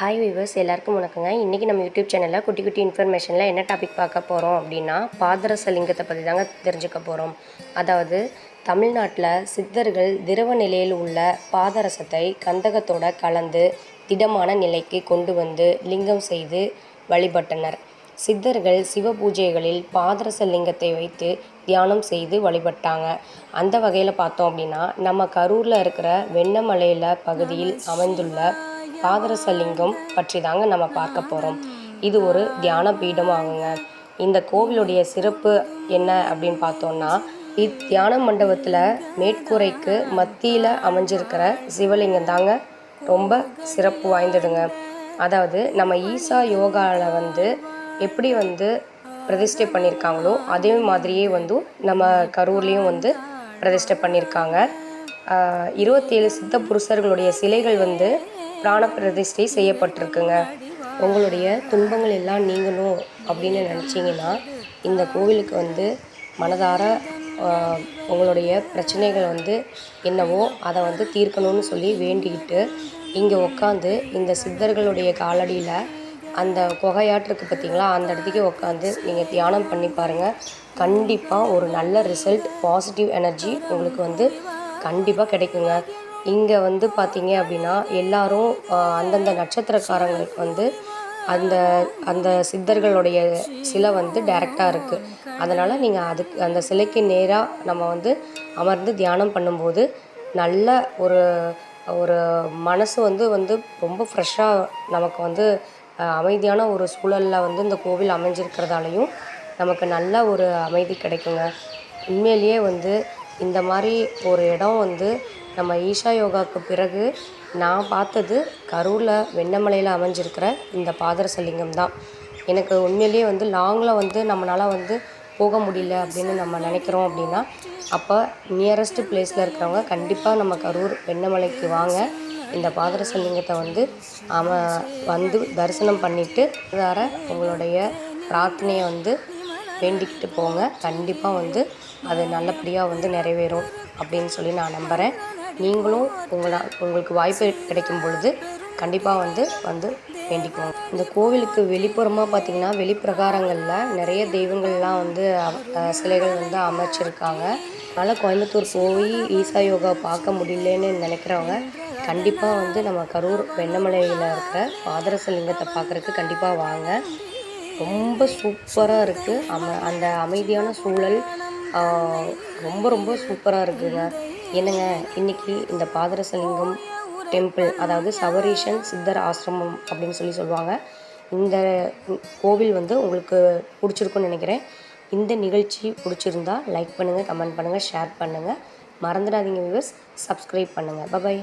Hi viewers எல்லாருக்கும் வணக்கங்க. இன்றைக்கி நம்ம யூடியூப் சேனலில் குட்டி குட்டி இன்ஃபர்மேஷனில் என்ன டாபிக் பார்க்க போகிறோம் அப்படின்னா பாதரச லிங்கத்தை பற்றி தாங்க தெரிஞ்சுக்க போகிறோம் அதாவது தமிழ்நாட்டில் சித்தர்கள் திரவ நிலையில் உள்ள பாதரசத்தை கந்தகத்தோட கலந்து திடமான நிலைக்கு கொண்டு வந்து லிங்கம் செய்து வழிபட்டனர். சித்தர்கள் சிவ பூஜைகளில் பாதரச லிங்கத்தை வைத்து தியானம் செய்து வழிபட்டாங்க. அந்த வகையில் பார்த்தோம் அப்படின்னா நம்ம கரூரில் இருக்கிற வெண்ணமலையில் பகுதியில் அமைந்துள்ள பாதரச லிங்கம் பற்றி தாங்க நம்ம பார்க்க போகிறோம் இது ஒரு தியான பீடம் ஆகுங்க இந்த கோவிலுடைய சிறப்பு என்ன அப்படின்னு பார்த்தோம்னா இத்தியான மண்டபத்தில் மேற்கூரைக்கு மத்தியில் அமைஞ்சிருக்கிற சிவலிங்கம் தாங்க ரொம்ப சிறப்பு வாய்ந்ததுங்க. அதாவது நம்ம ஈசா யோகாவில் வந்து எப்படி வந்து பிரதிஷ்டை பண்ணியிருக்காங்களோ அதே மாதிரியே வந்து நம்ம கரூர்லேயும் வந்து பிரதிஷ்டை பண்ணியிருக்காங்க இருபத்தேழு சித்த புருஷர்களுடைய சிலைகள் வந்து பிராண பிரதிஷ்டை செய்யப்பட்டிருக்குங்க. உங்களுடைய துன்பங்கள் எல்லாம் நீங்கணும் அப்படின்னு நினச்சிங்கன்னா இந்த கோவிலுக்கு வந்து மனதார உங்களுடைய பிரச்சனைகள் வந்து என்னவோ அதை வந்து தீர்க்கணும்னு சொல்லி வேண்டிக்கிட்டு இங்கே உட்காந்து இந்த சித்தர்களுடைய காலடியில் அந்த குகையாட்டிருக்கு இருக்குது பார்த்தீங்களா அந்த இடத்துக்கு உட்காந்து நீங்கள் தியானம் பண்ணி பாருங்கள் கண்டிப்பாக ஒரு நல்ல ரிசல்ட் பாசிட்டிவ் எனர்ஜி உங்களுக்கு வந்து கண்டிப்பாக கிடைக்குங்க. இங்கே வந்து பார்த்தீங்க அப்படின்னா எல்லாரும் அந்தந்த நட்சத்திரக்காரங்களுக்கு வந்து அந்த அந்த சித்தர்களுடைய சிலை வந்து டைரெக்டாக இருக்குது அதனால் நீங்கள் அதுக்கு அந்த சிலைக்கு நேராக நம்ம வந்து அமர்ந்து தியானம் பண்ணும்போது நல்ல ஒரு ஒரு மனசு வந்து வந்து ரொம்ப ஃப்ரெஷ்ஷாக நமக்கு வந்து அமைதியான ஒரு சூழலில் வந்து இந்த கோவில் அமைஞ்சிருக்கிறதாலையும் நமக்கு நல்ல ஒரு அமைதி கிடைக்குங்க. உண்மையிலேயே வந்து இந்த மாதிரி ஒரு இடம் வந்து நம்ம ஈஷா யோகாவுக்கு பிறகு நான் பார்த்தது கரூரில் வெண்ணமலையில் அமைஞ்சிருக்கிற இந்த பாதரசலிங்கம் தான். எனக்கு உண்மையிலேயே வந்து லாங்கில் வந்து நம்மளால் வந்து போக முடியல அப்படின்னு நம்ம நினைக்கிறோம் அப்படின்னா அப்போ நியரஸ்ட் பிளேஸில் இருக்கிறவங்க கண்டிப்பாக நம்ம கரூர் வெண்ணமலைக்கு வாங்க. இந்த பாதரசலிங்கத்தை வந்து அவ வந்து தரிசனம் பண்ணிவிட்டு வேற உங்களுடைய பிரார்த்தனையை வந்து வேண்டிக்கிட்டு போங்க. கண்டிப்பாக வந்து அது நல்லபடியாக வந்து நிறைவேறும். அப்படின்னு சொல்லி நான் நம்புகிறேன் நீங்களும் உங்களா உங்களுக்கு வாய்ப்பு கிடைக்கும் பொழுது கண்டிப்பாக வந்து வந்து வேண்டிக்குவோம் இந்த கோவிலுக்கு வெளிப்புறமாக பார்த்தீங்கன்னா வெளிப்பிரகாரங்களில் நிறைய தெய்வங்கள்லாம் வந்து சிலைகள் வந்து அமைச்சிருக்காங்க. அதனால் கோயம்புத்தூர் போய் ஈசா யோகா பார்க்க முடியலன்னு நினைக்கிறவங்க கண்டிப்பாக வந்து நம்ம கரூர் வெண்ணமலையில் இருக்கிற பாதரச லிங்கத்தை பார்க்குறதுக்கு கண்டிப்பாக வாங்க. ரொம்ப சூப்பராக இருக்குது அம அந்த அமைதியான சூழல் ரொம்ப ரொம்ப சூப்பராக இருக்குங்க. என்னங்க இன்னைக்கு இந்த பாதரசலிங்கம் டெம்பிள் அதாவது சவரீஷன் சித்தர் ஆசிரமம் அப்படின்னு சொல்லி சொல்லுவாங்க. இந்த கோவில் வந்து உங்களுக்கு பிடிச்சிருக்குன்னு நினைக்கிறேன். இந்த நிகழ்ச்சி பிடிச்சிருந்தா லைக் பண்ணுங்கள் கமெண்ட் பண்ணுங்கள் ஷேர் பண்ணுங்கள் மறந்துடாதீங்க வியூவர்ஸ் சப்ஸ்கிரைப் பண்ணுங்கள் பபாய்